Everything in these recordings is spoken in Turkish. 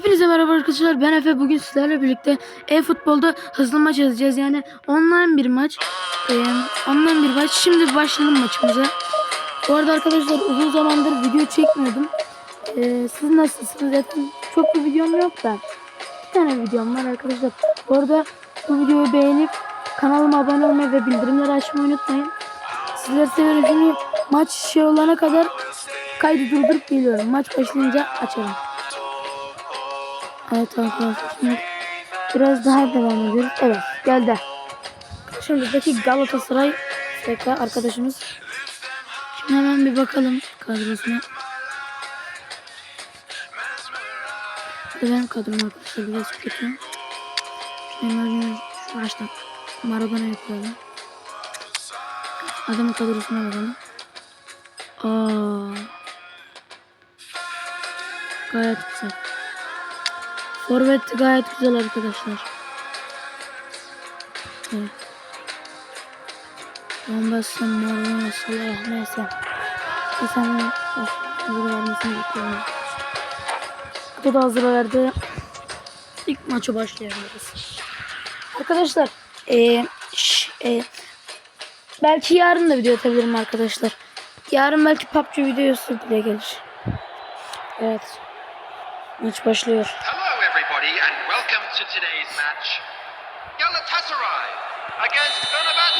Hepinize merhaba arkadaşlar. Ben Efe. Bugün sizlerle birlikte e-futbolda hızlı maç yazacağız. Yani online bir maç. Ee, online bir maç. Şimdi başlayalım maçımıza. Bu arada arkadaşlar uzun zamandır video çekmiyordum. Ee, siz nasılsınız? Zaten çok bir videom yok da. Bir tane videom var arkadaşlar. Bu arada bu videoyu beğenip kanalıma abone olmayı ve bildirimleri açmayı unutmayın. Sizleri seviyorum. Şimdi maç şey olana kadar kaydı durdurup geliyorum. Maç başlayınca açarım. Evet arkadaşlar şimdi biraz daha devam ediyoruz. Evet geldi. Şimdi bizdeki Galatasaray SK arkadaşımız. Şimdi hemen bir bakalım kadrosuna. Benim kadrom arkadaşlar biraz kötü. Şu baştan Maradona'yı koyalım. Adamın kadrosuna bakalım. Aa. Gayet güzel. Forvet gayet güzel arkadaşlar. Evet. Bombasın, Marlon, Salah, neyse. İnsanın hazır vermesini bekliyorum. Bu da hazır verdi. İlk maçı başlayabiliriz. Arkadaşlar, eee şş, eee, belki yarın da video atabilirim arkadaşlar. Yarın belki PUBG videosu bile gelir. Evet. Maç başlıyor. Welcome to today's match. Galatasaray against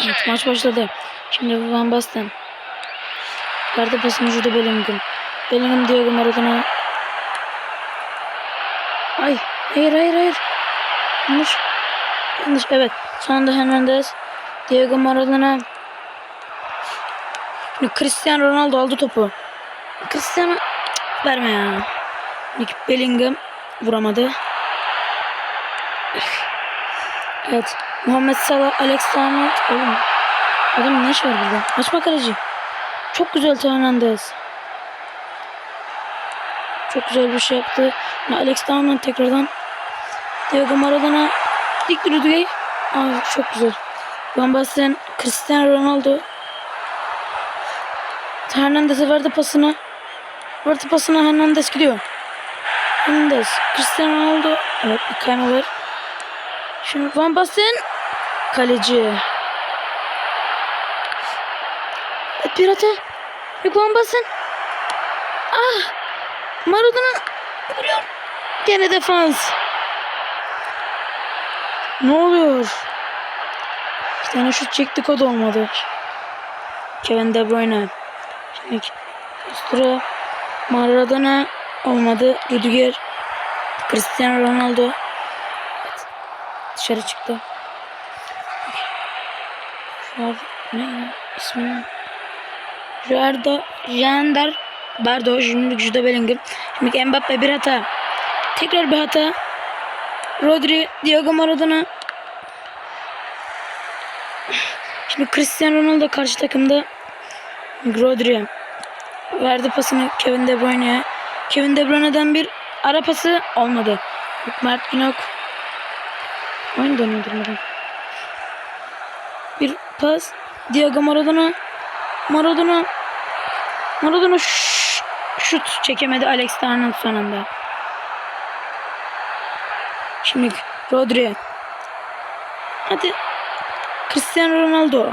Evet, Fenerbahce. maç başladı. Şimdi Van Basten. Verdi pasını Jude Bellingham. Bellingham Diego Maradona. Ay, hayır hayır hayır. Yanlış. Yanlış, evet. Sonunda Hernandez. Diego Maradona. Şimdi Cristiano Ronaldo aldı topu. Cristiano verme ya. Nick Bellingham vuramadı. Evet. Muhammed Salah, Alex Arnold. Oğlum. Oğlum ne iş var burada? Açma kaleci. Çok güzel Hernandez. Çok güzel bir şey yaptı. Alex Arnold tekrardan. Diego Maradona. Dik Rüdiger. Aa çok güzel. Van Basten, Cristiano Ronaldo. Hernandez'e verdi pasını. Verdi pasını Hernandez gidiyor. Hernandez, Cristiano Ronaldo. Evet bir kayma var. Şimdi Van Basten. Kaleci. Hata. Bir Van Basten. Ah. Maradona vuruyor. Gene defans. Ne oluyor? Bir tane şut çektik o da olmadı. Kevin De Bruyne. Şimdi Castro. Maradona olmadı. Rüdiger. Cristiano Ronaldo. Dışarı çıktı. Şu an ne ya? İsmini Jarda, Jander Bardo, şimdi Jude Bellingham. Şimdi Mbappe bir hata. Tekrar bir hata. Rodri, Diego Maradona. Şimdi Cristiano Ronaldo karşı takımda. Rodri verdi pasını Kevin De Bruyne'ye. Kevin De Bruyne'den bir ara pası olmadı. Mert Günok oyun dönüyor durmadan. Bir pas Diego Maradona Maradona Maradona ş- şut çekemedi Alex Arnold son anda. Şimdi Rodri. Hadi. Cristiano Ronaldo.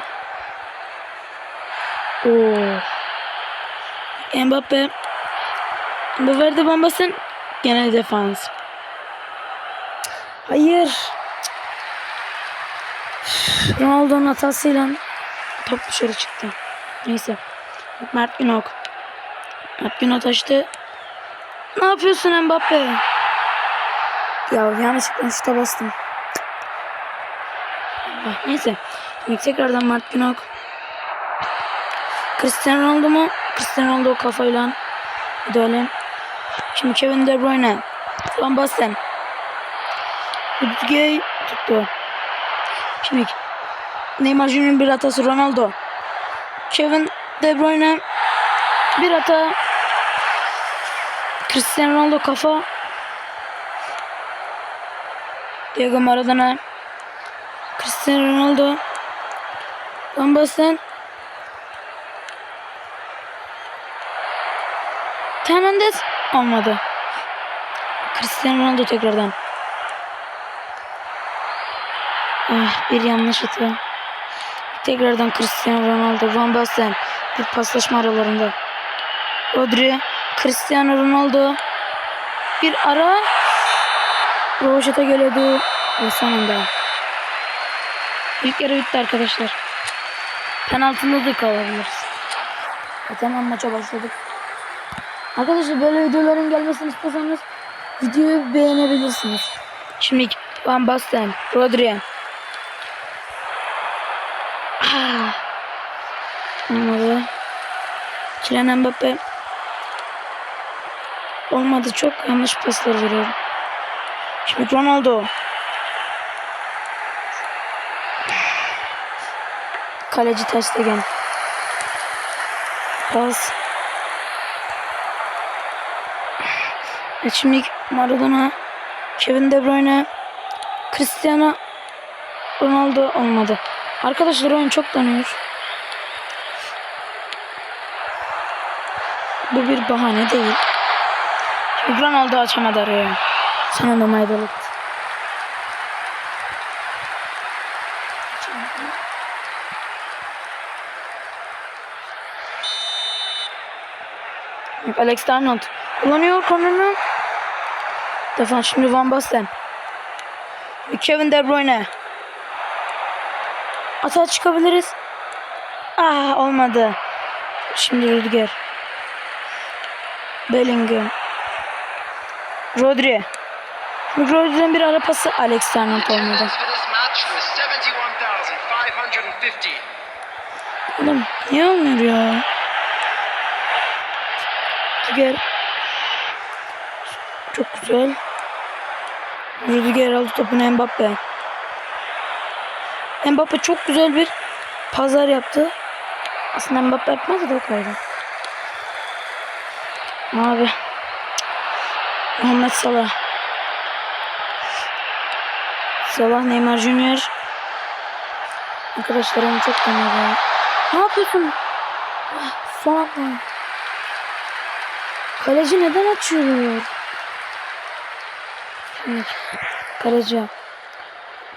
Oo. Mbappe. Bu verdi bombasın. Gene defans. Hayır. Ronaldo'nun hatasıyla top dışarı çıktı. Neyse. Mert Günok. Mert Günok açtı. Ne yapıyorsun Mbappe? Ya yanlışlıkla şuta bastım. Ah, Neyse. Şimdi tekrardan Mert Günok. Cristiano Ronaldo mu? Cristiano Ronaldo kafayla müdahale. Şimdi Kevin De Bruyne. Van Basten. Rüdiger tuttu. Şimdi Neymar Junior bir hatası Ronaldo. Kevin De Bruyne bir hata. Cristiano Ronaldo kafa. Diego Maradona. Cristiano Ronaldo. Van Basten. Hernandez olmadı. Cristiano Ronaldo tekrardan. Ah, bir yanlış hata. Tekrardan Cristiano Ronaldo, Van Basten. Bir paslaşma aralarında. Rodri, Cristiano Ronaldo. Bir ara. Rovaşata geliyordu. Ve sonunda. İlk yarı bitti arkadaşlar. Penaltılı da kalabiliriz. Tamam maça başladık. Arkadaşlar böyle videoların gelmesini istiyorsanız videoyu beğenebilirsiniz. Şimdi Van Basten, Rodri. Ah. Olmadı. Kylian Mbappe. Olmadı çok yanlış paslar veriyorum. Şimdi Ronaldo. Kaleci Ter Stegen. Pas. Evet, şimdi Maradona, Kevin De Bruyne, Cristiano Ronaldo olmadı. Arkadaşlar oyun çok dönüyor. Bu bir bahane değil. Şimdi Ronaldo açamadı araya. Sonunda maydalık. Alex Arnold kullanıyor konunu. Defans şimdi Van Basten. Kevin De Bruyne. Atağa çıkabiliriz. Ah olmadı. Şimdi Rüdiger. Bellingham. Rodri. Rodri'den bir ara pası Alex Arnold olmadı. Attendance for this match was 71,515. Oğlum niye olmuyor ya? Rüdiger. Çok güzel. Rüdiger aldı topunu Mbappe. Mbappe çok güzel bir pazar yaptı. Aslında Mbappe yapmadı da o kadar. Abi. Muhammed Salah. Salah Neymar Junior. Arkadaşlar onu çok tanıyor. Ne yapıyorsun? Ah, Son atma. Kaleci neden açıyor? Şimdi kaleci.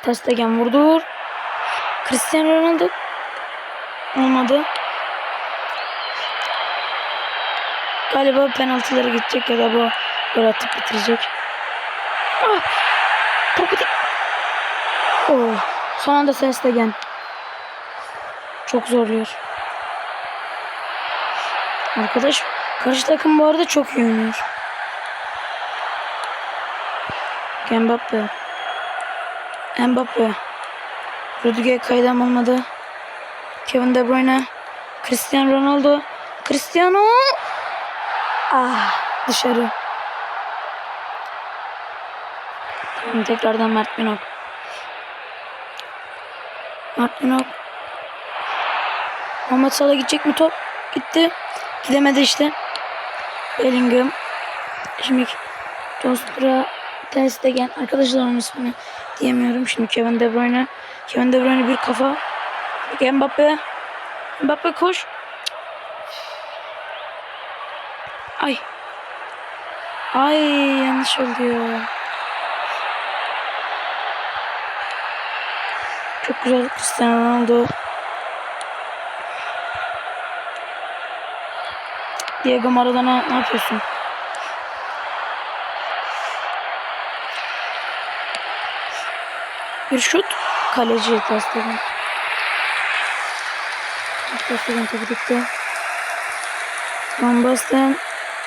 Testegen vurdur. Cristiano Ronaldo olmadı. Galiba penaltılara gidecek ya da bu gol atıp bitirecek. Ah! Topu dik- Oh. Son anda Testegen. Çok zorluyor. Arkadaş karşı takım bu arada çok iyi oynuyor. Mbappe. Mbappe. Rüdiger kaydam olmadı. Kevin De Bruyne. Cristiano Ronaldo. Cristiano. Ah dışarı. Tamam, tekrardan Mert Günok. Mert Günok. Muhammed Salah gidecek mi top? Gitti. Gidemedi işte. Bellingham. Şimdi Jonstra Ter Stegen. Arkadaşlar onun ismini diyemiyorum. Şimdi Kevin De Bruyne. Kevin De Bruyne bir kafa. Mbappe. Mbappe koş. Ay. Ay yanlış oldu ya. Çok güzel Cristiano Ronaldo. Diego Maradona ne yapıyorsun? Bir şut. Kaleci Testegen. Testegen topu gitti. Van Basten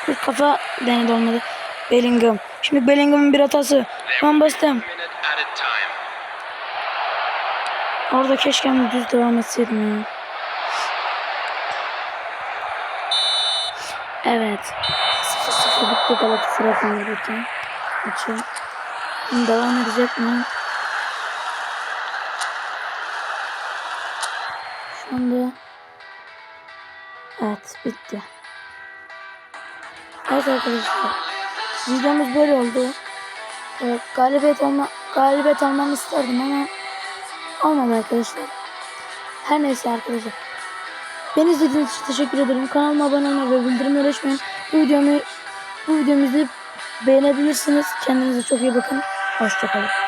bir kafa denedi olmadı. Bellingham. Şimdi Bellingham'ın bir hatası. Van Basten. Orada keşke ama düz devam etseydim ya. Evet. 0-0 bitti Galatasaray Fenerbahçe maçı. Devam edecek mi? Şu anda Evet bitti. Evet arkadaşlar. Videomuz böyle oldu. Evet, galibiyet olma galibiyet almamı isterdim ama olmadı arkadaşlar. Her neyse arkadaşlar. Beni izlediğiniz için teşekkür ederim. Kanalıma abone olmayı ve bildirimleri açmayı. Bu videomu bu videomuzu beğenebilirsiniz. Kendinize çok iyi bakın. Hoşçakalın.